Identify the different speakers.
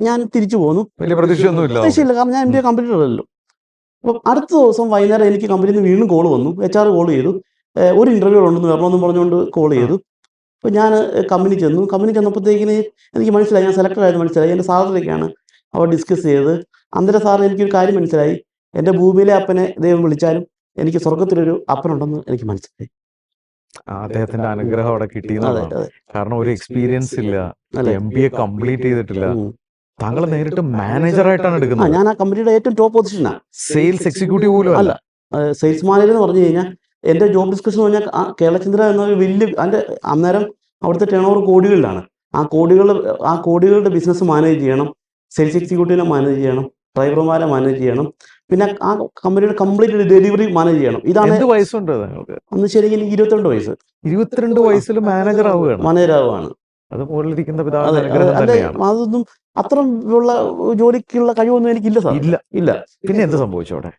Speaker 1: ഞാൻ തിരിച്ചു പോന്നു.
Speaker 2: വലിയ പ്രതീക്ഷയൊന്നുമില്ല
Speaker 1: പ്രതീക്ഷയില്ല. കാരണം ഞാൻ എം ബി എ അല്ലല്ലോ അപ്പം അടുത്ത ദിവസം വൈകുന്നേരം എനിക്ക് കമ്പനിയിൽ നിന്ന് വീണ്ടും കോൾ വന്നു. എച്ച് ആർ കോൾ ചെയ്തു. ഒരു ഇന്റർവ്യൂ ഉണ്ടെന്ന് വരണമെന്ന് പറഞ്ഞുകൊണ്ട് കോൾ ചെയ്തു. അപ്പോൾ ഞാൻ കമ്പനി ചെന്നു. കമ്പനി ചെന്നപ്പോഴത്തേക്കിന് എനിക്ക് മനസ്സിലായി. ഞാൻ സെലക്ടഡ് ആയത് മനസ്സിലായി. എന്റെ സാലറിയൊക്കെയാണ് അവർ ഡിസ്കസ് ചെയ്ത് അന്നേരം സാറിന് എനിക്കൊരു കാര്യം മനസ്സിലായി. എന്റെ ഭൂമിയിലെ അപ്പനെ ദൈവം വിളിച്ചാലും എനിക്ക് സ്വർഗത്തിലൊരു അപ്പനുണ്ടെന്ന് എനിക്ക് മനസ്സിലായി.
Speaker 2: അദ്ദേഹത്തിന്റെ അനുഗ്രഹം അവിടെ കിട്ടിയെന്നുള്ളതാണ് കാരണം ഒരു എക്സ്പീരിയൻസ് ഇല്ല. എം ബി എ കംപ്ലീറ്റ് ചെയ്തിട്ടില്ല. താങ്കൾ നേരിട്ട് മാനേജറായിട്ടാണ് എടുക്കുന്നത്.
Speaker 1: ഞാൻ ആ കമ്പനിയുടെ ഏറ്റവും ടോപ്പ് പൊസിഷനാണ്
Speaker 2: സെയിൽസ് എക്സിക്യൂട്ടീവ് പോലും അല്ല
Speaker 1: സെയിൽസ് മാനേജർ എന്ന് പറഞ്ഞു കഴിഞ്ഞാൽ എന്റെ ജോബ് ഡിസ്കഷൻ എന്ന് പറഞ്ഞാൽ കേരളചന്ദ്ര എന്ന വലിയ അതിന്റെ അന്നേരം അവിടുത്തെ ടേൺ ഓവർ കോടികളിലാണ് ആ കോടികൾ ആ കോടികളുടെ ബിസിനസ് മാനേജ് ചെയ്യണം. സെയിൽസ് എക്സിക്യൂട്ടീവിനെ മാനേജ് ചെയ്യണം. ഡ്രൈവർമാരെ മാനേജ് ചെയ്യണം. പിന്നെ ആ കമ്പനിയുടെ കംപ്ലീറ്റ് ഡെലിവറി മാനേജ് ചെയ്യണം. ഇതാണ്
Speaker 2: വയസ്സുണ്ട്
Speaker 1: അന്ന് ശരിക്കും എനിക്ക് ഇരുപത്തിരണ്ട് വയസ്സ്.
Speaker 2: ഇരുപത്തിരണ്ട് വയസ്സിൽ മാനേജർ ആവുകയാണ്.
Speaker 1: മാനേജരാവാണ്
Speaker 2: അത് മുകളിലിരിക്കുന്ന പിതാവിന്റെ
Speaker 1: അതൊന്നും അത്ര ഉള്ള ജോലിക്കുള്ള കഴിവൊന്നും എനിക്കില്ല സാർ.
Speaker 2: ഇല്ല
Speaker 1: ഇല്ല.
Speaker 2: പിന്നെ എന്ത് സംഭവിച്ചു അവിടെ